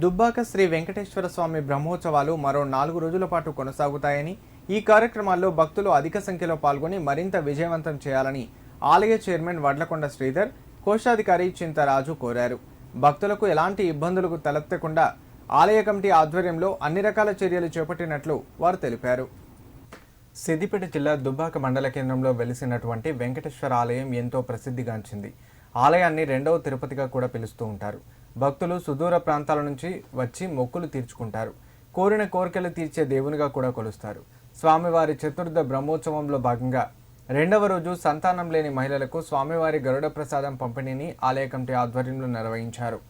దుబ్బాక శ్రీ వెంకటేశ్వర స్వామి బ్రహ్మోత్సవాలు మరో నాలుగు రోజుల పాటు కొనసాగుతాయని ఈ కార్యక్రమాల్లో భక్తులు అధిక సంఖ్యలో పాల్గొని మరింత విజయవంతం చేయాలని ఆలయ చైర్మన్ వడ్లకొండ శ్రీధర్ కోశాధికారి చింతరాజు కోరారు. భక్తులకు ఎలాంటి ఇబ్బందులకు తలెత్తకుండా ఆలయ కమిటీ ఆధ్వర్యంలో అన్ని రకాల చర్యలు చేపట్టినట్లు వారు తెలిపారు. సిద్దిపేట జిల్లా దుబ్బాక మండల కేంద్రంలో వెలిసినటువంటి వెంకటేశ్వర ఆలయం ఎంతో ప్రసిద్ధిగాంచింది. ఆలయాన్ని రెండవ తిరుపతిగా కూడా పిలుస్తూ ఉంటారు. భక్తులు సుదూర ప్రాంతాల నుంచి వచ్చి మొక్కులు తీర్చుకుంటారు. కోరిన కోరికలు తీర్చే దేవునిగా కూడా కొలుస్తారు. స్వామివారి చతుర్థ బ్రహ్మోత్సవంలో భాగంగా రెండవ రోజు సంతానం లేని మహిళలకు స్వామివారి గరుడ ప్రసాదం పంపిణీని ఆలయ కమిటీ ఆధ్వర్యంలో నిర్వహించారు.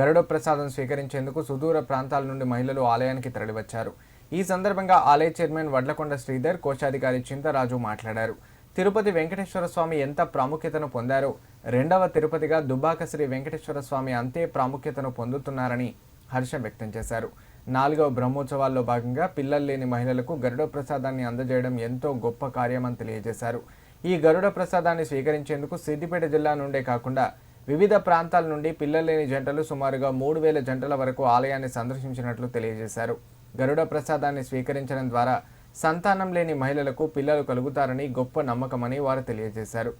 గరుడ ప్రసాదం స్వీకరించేందుకు సుదూర ప్రాంతాల నుండి మహిళలు ఆలయానికి తరలివచ్చారు. ఈ సందర్భంగా ఆలయ చైర్మన్ వడ్లకొండ శ్రీధర్ కోశాధికారి చింతరాజు మాట్లాడారు. తిరుపతి వెంకటేశ్వర స్వామి ఎంత ప్రాముఖ్యతను పొందారో రెండవ తిరుపతిగా దుబ్బాక శ్రీ వెంకటేశ్వర స్వామి అంతే ప్రాముఖ్యతను పొందుతున్నారని హర్షం వ్యక్తం చేశారు. నాలుగవ బ్రహ్మోత్సవాల్లో భాగంగా పిల్లలు లేని మహిళలకు గరుడ ప్రసాదాన్ని అందజేయడం ఎంతో గొప్ప కార్యమని తెలియజేశారు. ఈ గరుడ ప్రసాదాన్ని స్వీకరించేందుకు సిద్దిపేట జిల్లా నుండే కాకుండా వివిధ ప్రాంతాల నుండి పిల్లలు లేని జంటలు సుమారుగా మూడు వేల జంటల వరకు ఆలయాన్ని సందర్శించినట్లు తెలియజేశారు. గరుడ ప్రసాదాన్ని స్వీకరించడం ద్వారా సంతానం లేని మహిళలకు పిల్లలు కలుగుతారని గొప్ప నమ్మకమని వారు తెలియజేశారు.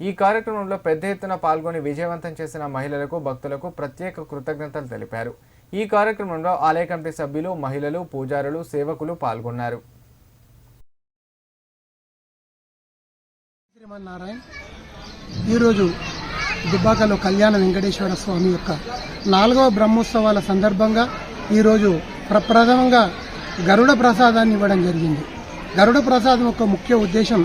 ఈ కార్యక్రమంలో పెద్ద ఎత్తున పాల్గొని విజయవంతం చేసిన మహిళలకు భక్తులకు ప్రత్యేక కృతజ్ఞతలు తెలిపారు. ఈ కార్యక్రమంలో ఆలయ కమిటీ సభ్యులు మహిళలు పూజారులు సేవకులు పాల్గొన్నారు. శ్రీమన్నారాయణ ఈరోజు దుబ్బాకలో కళ్యాణ వెంకటేశ్వర స్వామి యొక్క నాలుగవ బ్రహ్మోత్సవాల సందర్భంగా ఈరోజు ప్రప్రథమంగా గరుడ ప్రసాదాన్ని ఇవ్వడం జరిగింది. గరుడ ప్రసాదం యొక్క ముఖ్య ఉద్దేశం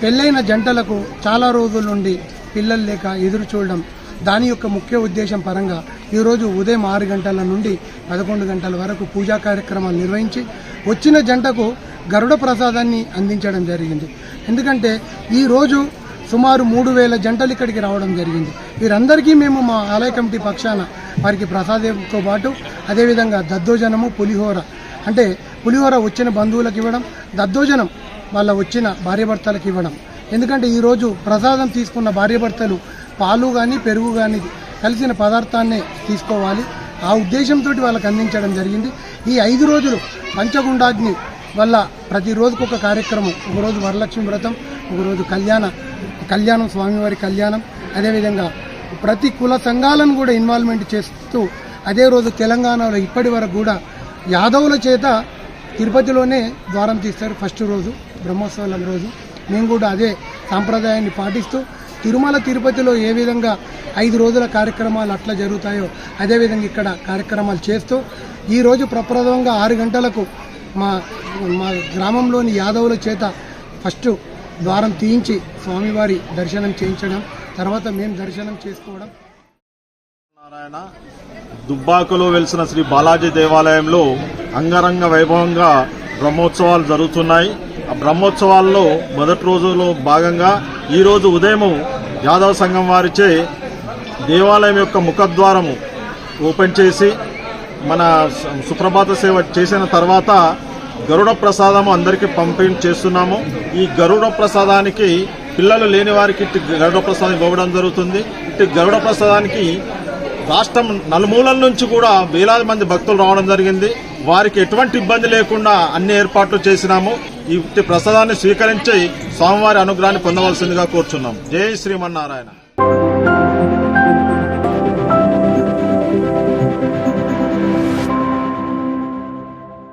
పెళ్ళైన జంటలకు చాలా రోజుల నుండి పిల్లలు లేక ఎదురు చూడడం దాని యొక్క ముఖ్య ఉద్దేశం పరంగా ఈరోజు ఉదయం ఆరు గంటల నుండి పదకొండు గంటల వరకు పూజా కార్యక్రమాలు నిర్వహించి వచ్చిన జంటకు గరుడ ప్రసాదాన్ని అందించడం జరిగింది. ఎందుకంటే ఈరోజు సుమారు మూడు వేల జంటలు ఇక్కడికి రావడం జరిగింది. వీరందరికీ మేము మా ఆలయ కమిటీ పక్షాన వారికి ప్రసాదంతో పాటు అదేవిధంగా దద్దోజనము పులిహోర అంటే పులిహోర వచ్చిన బంధువులకు ఇవ్వడం దద్దోజనం వాళ్ళ వచ్చిన భార్యభర్తలకు ఇవ్వడం. ఎందుకంటే ఈరోజు ప్రసాదం తీసుకున్న భార్యభర్తలు పాలు కానీ పెరుగు కానీ కలిసిన పదార్థాన్నే తీసుకోవాలి. ఆ ఉద్దేశంతో వాళ్ళకి అందించడం జరిగింది. ఈ ఐదు రోజులు పంచగుండాగ్ని వల్ల ప్రతిరోజుకు ఒక కార్యక్రమం. ఒకరోజు వరలక్ష్మి వ్రతం ఒకరోజు కళ్యాణ కళ్యాణం స్వామివారి కళ్యాణం. అదేవిధంగా ప్రతి కుల సంఘాలను కూడా ఇన్వాల్వ్మెంట్ చేస్తూ అదే రోజు తెలంగాణలో ఇప్పటి వరకు కూడా యాదవుల చేత తిరుపతిలోనే ద్వారం తీస్తారు ఫస్ట్ రోజు. బ్రహ్మోత్సవాల రోజు మేము కూడా అదే సాంప్రదాయాన్ని పాటిస్తూ తిరుమల తిరుపతిలో ఏ విధంగా ఐదు రోజుల కార్యక్రమాలు అట్లా జరుగుతాయో అదేవిధంగా ఇక్కడ కార్యక్రమాలు చేస్తూ ఈరోజు ప్రప్రథమంగా ఆరు గంటలకు మా మా గ్రామంలోని యాదవుల చేత ఫస్ట్ ద్వారం తీయించి స్వామివారి దర్శనం చేయించడం తర్వాత మేము దర్శనం చేసుకోవడం. నారాయణ దుబ్బాకలో వెలిసిన శ్రీ బాలాజీ దేవాలయంలో అంగరంగ వైభవంగా బ్రహ్మోత్సవాలు జరుగుతున్నాయి. బ్రహ్మోత్సవాల్లో మొదటి రోజులో భాగంగా ఈరోజు ఉదయము ఉదయం యాదవ సంఘం వారిచే దేవాలయం యొక్క ముఖద్వారము ఓపెన్ చేసి మన సు- సుప్రభాత సేవ చేసిన తర్వాత గరుడ ప్రసాదము అందరికీ పంపిణీ చేస్తున్నాము. ఈ గరుడ ప్రసాదానికి పిల్లలు లేని వారికి ఇటు గరుడ ప్రసాదం ఇవ్వడం జరుగుతుంది. ఇటు గరుడ ప్రసాదానికి రాష్ట్రం నలుమూలల నుంచి కూడా వేలాది మంది భక్తులు రావడం జరిగింది. వారికి ఎటువంటి ఇబ్బంది లేకుండా అన్ని ఏర్పాట్లు చేసినాము. ఈ ప్రసాదాన్ని స్వీకరించి స్వామివారి అనుగ్రహాన్ని పొందవలసిందిగా కోరుచున్నాం. జై శ్రీమన్నారాయణ.